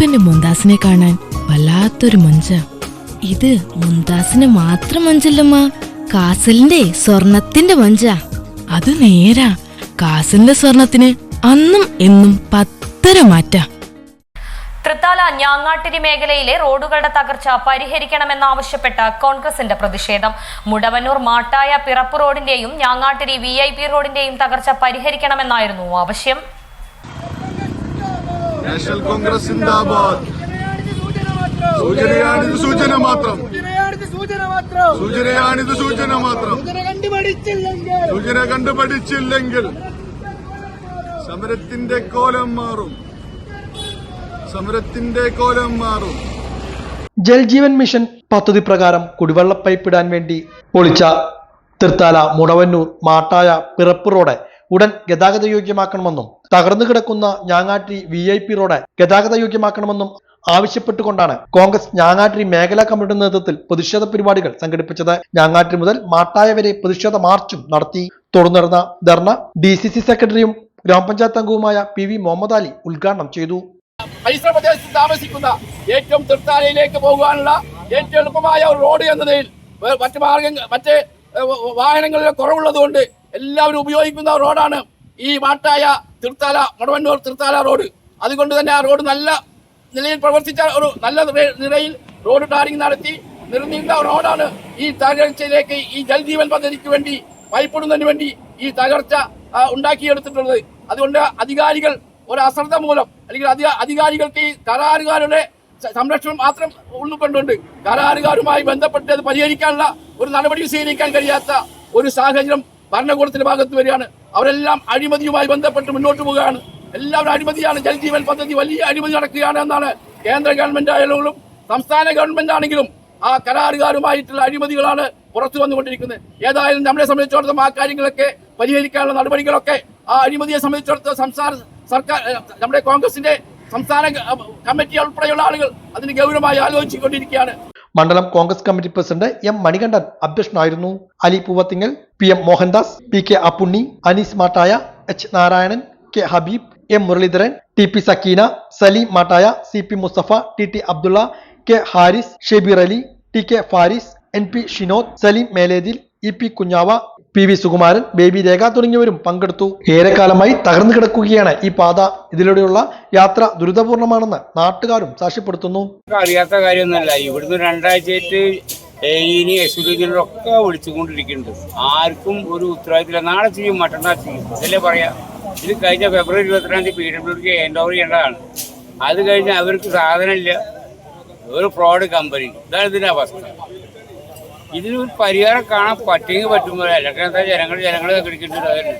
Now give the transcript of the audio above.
ഇപ്പെന്റെ മുന്താസിനെ കാണാൻ വല്ലാത്തൊരു മുഞ്ച. ഇത് മുന്താസിന് മാത്രം മഞ്ചല്ലമ്മ. കാസലിന്റെ സ്വർണത്തിന്റെ മഞ്ച. അത് നേരാ. കാസലിന്റെ സ്വർണത്തിന് അന്നും എന്നും പത്തര മാറ്റ. തൃത്താല ഞാങ്ങാട്ടിരി മേഖലയിലെ റോഡുകളുടെ തകർച്ച പരിഹരിക്കണമെന്നാവശ്യപ്പെട്ട കോൺഗ്രസിന്റെ പ്രതിഷേധം. മുടവന്നൂർ മാട്ടായ പിറപ്പ് റോഡിന്റെയും ഞാങ്ങാട്ടിരി വി ഐ പി റോഡിന്റെയും തകർച്ച പരിഹരിക്കണമെന്നായിരുന്നു ആവശ്യം. നാഷണൽ കോൺഗ്രസ് സിന്ദാബാദ് സൂചനയാണിത് സൂചന മാത്രം. സൂചനയാണിത് സൂചന മാത്രം. സൂചന കണ്ടുപഠിച്ചില്ലെങ്കിൽ സമരത്തിന്റെ കോലം മാറും. സമരത്തിന്റെ കോലം മാറും. ജൽജീവൻ മിഷൻ പദ്ധതി പ്രകാരം കുടിവെള്ള പൈപ്പിടാൻ വേണ്ടി പൊളിച്ച തൃത്താല മുടവന്നൂർ മാട്ടായ പിറപ്പ് റോഡ്. ഉടൻ ഗതാഗത യോഗ്യമാക്കണമെന്നും തകർന്നു കിടക്കുന്ന ഞാങ്ങാട്ടി വി ഐ പി റോഡ് ഗതാഗത യോഗ്യമാക്കണമെന്നും ആവശ്യപ്പെട്ടുകൊണ്ടാണ് കോൺഗ്രസ് ഞാങ്ങാട്ടി മേഖലാ കമ്മിറ്റിയുടെ നേതൃത്വത്തിൽ പ്രതിഷേധ പരിപാടികൾ സംഘടിപ്പിച്ചത്. ഞാങ്ങാട്ടി മുതൽ മാട്ടായ വരെ പ്രതിഷേധ മാർച്ചും നടത്തി. തുടർന്ന് നടന്ന ധർണ ഡി സി സി സെക്രട്ടറിയും ഗ്രാമപഞ്ചായത്ത് അംഗവുമായ പി വി മുഹമ്മദ് അലി ഉദ്ഘാടനം ചെയ്തു. താമസിക്കുന്ന ഏറ്റവും തൃത്താലയിലേക്ക് പോകാനുള്ള ഏറ്റവും എളുപ്പമായ ഒരു റോഡ് എന്നതിൽ നിലയിൽ മറ്റ് മാർഗം മറ്റ് വാഹനങ്ങളിലെ കുറവുള്ളതുകൊണ്ട് എല്ലാവരും ഉപയോഗിക്കുന്ന റോഡാണ് ഈ വാട്ടായ തിർത്താല മടവന്നൂർ തിർത്താല റോഡ്. അതുകൊണ്ട് തന്നെ ആ റോഡ് നല്ല നിലയിൽ പ്രവർത്തിച്ച ഒരു നല്ല നില- നിലയിൽ റോഡ് ടാറിംഗ് നടത്തി നിർമ്മിക്കുന്ന റോഡാണ് ഈ തകർച്ചയിലേക്ക് ഈ ജൽജീവൻ പദ്ധതിക്ക് വേണ്ടി പൈപ്പിടുന്നതിന് വേണ്ടി ഈ തകർച്ച ഉണ്ടാക്കിയെടുത്തിട്ടുള്ളത്. അതുകൊണ്ട് അധികാരികൾ ഒരു അശ്രദ്ധ മൂലം അല്ലെങ്കിൽ അധിക അധികാരികൾക്ക് ഈ കരാറുകാരുടെ സംരക്ഷണം മാത്രം ഉൾക്കൊണ്ടുണ്ട്. കരാറുകാരുമായി ബന്ധപ്പെട്ട് അത് പരിഹരിക്കാനുള്ള ഒരു നടപടി സ്വീകരിക്കാൻ കഴിയാത്ത ഒരു സാഹചര്യം ഭരണകൂടത്തിന്റെ ഭാഗത്ത് വരികയാണ്. അവരെല്ലാം അഴിമതിയുമായി ബന്ധപ്പെട്ട് മുന്നോട്ട് പോവുകയാണ്. എല്ലാവരും അഴിമതിയാണ്. ജലജീവൻ പദ്ധതി വലിയ അഴിമതി നടക്കുകയാണ് എന്നാണ് കേന്ദ്ര ഗവൺമെന്റ് ആയാലും സംസ്ഥാന ഗവൺമെന്റ് ആണെങ്കിലും ആ കരാറുകാരുമായിട്ടുള്ള അഴിമതികളാണ് പുറത്തു വന്നുകൊണ്ടിരിക്കുന്നത്. ഏതായാലും നമ്മളെ സംബന്ധിച്ചിടത്തോളം ആ കാര്യങ്ങളൊക്കെ പരിഹരിക്കാനുള്ള നടപടികളൊക്കെ ആ അഴിമതിയെ സംബന്ധിച്ചിടത്തോളം സംസ്ഥാന സർക്കാർ നമ്മുടെ കോൺഗ്രസിന്റെ സംസ്ഥാന കമ്മിറ്റി ഉൾപ്പെടെയുള്ള ആളുകൾ അതിന് ഗൗരവമായി ആലോചിച്ചുകൊണ്ടിരിക്കുകയാണ്. മണ്ഡലം Congress committee president M Manikandan അധ്യക്ഷനായിരുന്നു. Ali Poovathingal P M Mohandas P K Appunni Anees Mattaya H Narayanan K Habeeb M Muralidharan T P Sakkeena Saleem Mattaya C P Musthafa T T Abdulla K Haris Shebeer Ali T K Faris N P Shinod Saleem Meledil E P Kunjava P V Sukumaran Baby Rekha തുടങ്ങിയവരും പങ്കെടുത്തു. ഏറെക്കാലമായി തകർന്നു കിടക്കുകയാണ് ഈ പാത. ഇതിലൂടെയുള്ള യാത്ര ദുരിതപൂർണമാണെന്ന് നാട്ടുകാരും സാക്ഷ്യപ്പെടുത്തുന്നു. അറിയാത്ത കാര്യമൊന്നുമല്ല. ഇവിടുന്ന് രണ്ടാഴ്ചയായിട്ട് വിളിച്ചുകൊണ്ടിരിക്കുന്നുണ്ട്. ആർക്കും ഒരു ഉത്തരവാദിത്തമില്ല. നാളെ ചെയ്യും മറ്റന്നാൾ ചെയ്യും. ഇതല്ലേ പറയാ? ഇത് കഴിഞ്ഞ ഫെബ്രുവരി ഇരുപത്തിരണ്ടാം പി ഡബ്ല്യു ഡിക്ക് ഹാൻഡ് ഓവർ ചെയ്യേണ്ടതാണ് അത് കഴിഞ്ഞ് അവർക്ക് സാധനമില്ല. ഒരു ഫ്രോഡ് കമ്പനി. ഇതാണ് ഇതിന്റെ അവസ്ഥ. ഇതിനൊരു പരിഹാരം കാണാൻ പറ്റുമെങ്കിൽ പറ്റുമ്പോൾ അല്ലെങ്കിൽ എന്താ ജനങ്ങൾ ജനങ്ങളെ കിടക്കേണ്ടത്